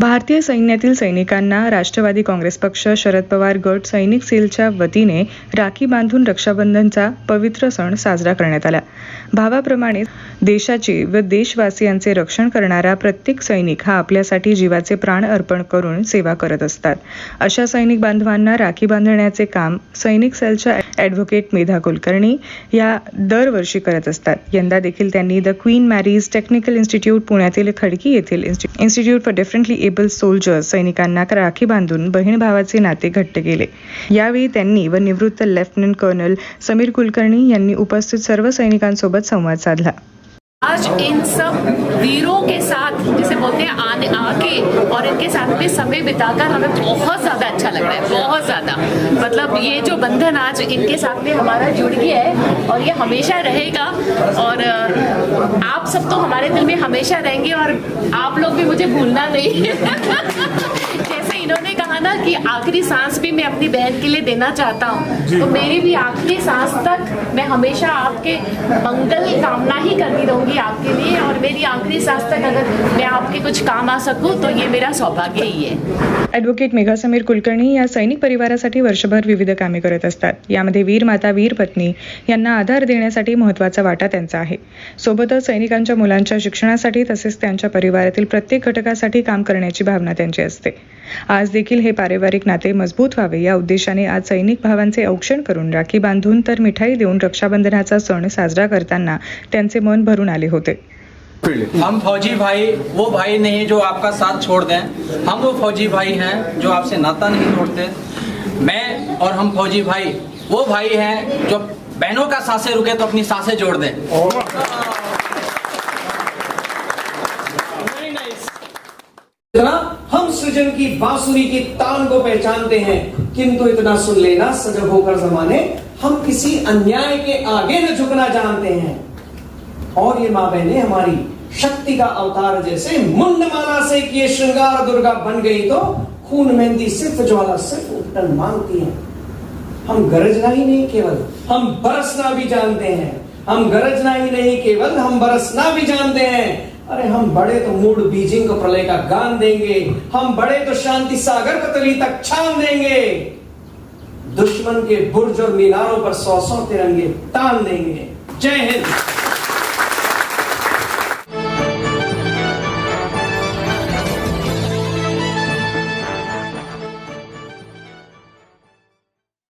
भारतीय सैन्यातील सैनिकांना राष्ट्रवादी काँग्रेस पक्ष शरद पवार गट सैनिक सेलच्या वतीने राखी बांधून रक्षाबंधनचा पवित्र सण साजरा करण्यात आला. भावाप्रमाणे देशाचे व देशवासियांचे रक्षण करणारा प्रत्येक सैनिक हा आपल्यासाठी जीवाचे प्राण अर्पण करून सेवा करत असतात. अशा सैनिक बांधवांना राखी बांधण्याचे काम सैनिक सेलच्या ॲडव्होकेट मेधा कुलकर्णी या दरवर्षी करत असतात. यंदा देखील त्यांनी the Queen Mary's technical institute पुण्यातील खडकी येथील institute for differently able soldier सैनिकांना राखी बांधून बहीण भावाचे नाते घट्ट केले. यावेळी त्यांनी व निवृत्त लेफ्टनंट कर्नल समीर कुलकर्णी यांनी उपस्थित सर्व सैनिकांसोबत संवाद साधला. आज इन सब वीरों के साथ, जिसे बोलते हैं आने, आके, और इनके साथ में समय बिताकर हमें बहुत ज़्यादा अच्छा लग रहा है, बहुत ज़्यादा। मतलब ये जो बंधन आज इनके साथ में हमारा जुड़ गया है, और ये हमेशा रहेगा, और आप सब तो हमारे दिल में हमेशा रहेंगे, और आप लोग भी मुझे भूलना नहीं। ना कि आखिरी सांस भी मैं अपनी बहन के लिए देना चाहता हूँ। तो मेरी भी आखिरी सांस तक मैं हमेशा आपके मंगल कामना ही करती रहूंगी आपके लिए और मेरी आखिरी सांस तक अगर मैं आपके कुछ काम आ सकूं तो ये मेरा सौभाग्य ही है। ॲडव्होकेट मेघा समीर कुलकर्णी या सैनिक परिवारासाठी वर्षभर विविध कामे करत असतात. यामध्ये वीर माता वीर पत्नी यांना आधार देण्यासाठी महत्त्वाचा वाटा त्यांचा आहे. सोबतच सैनिकांच्या मुलांच्या शिक्षणासाठी तसेच त्यांच्या परिवारातील प्रत्येक घटकासाठी काम करण्याची भावना त्यांची असते. आज देखील हे हे पारिवारिक नाते मजबूत व्हावे. या उद्देशाने आज सैनिक भावांचे औक्षण करून राखी बांधून तर मिठाई देऊन रक्षाबंधनाचा सण साजरा करताना त्यांचे मन भरून आले होते. हम फौजी भाई वो भाई नहीं जो आपका साथ छोड़ दें। हम वो फौजी भाई हैं जो आपसे नाता नहीं तोड़ते मैं और हम फौजी भाई वो भाई हैं जो बहनों का सांसें रुके तो अपनी सांसें जोड़ दें। इतना सृजन की बांसुरी की तान को पहचानते हैं। किंतु इतना सुन लेना सजग होकर जमाने हम किसी अन्याय के आगे न झुकना जानते हैं। और ये माँ बहने, हमारी शक्ति का अवतार जैसे मुंडमाला से किए श्रृंगार दुर्गा बन गई तो खून मेहंदी सिर्फ़ ज्वाला सिर्फ़ उपटन मांगती है। हम गरजना ही नहीं केवल, हम बरसना भी जानते हैं। हम गरजना ही नहीं केवल, हम बरसना भी जानते हैं। अरे हम बड़े तो मूड बीजिंग को प्रलय का गान देंगे। हम बड़े तो शांति सागर को तली तक छान देंगे। दुश्मन के बुर्ज और मीनारों पर सौ सौ तिरंगे तान देंगे। जय हिंद।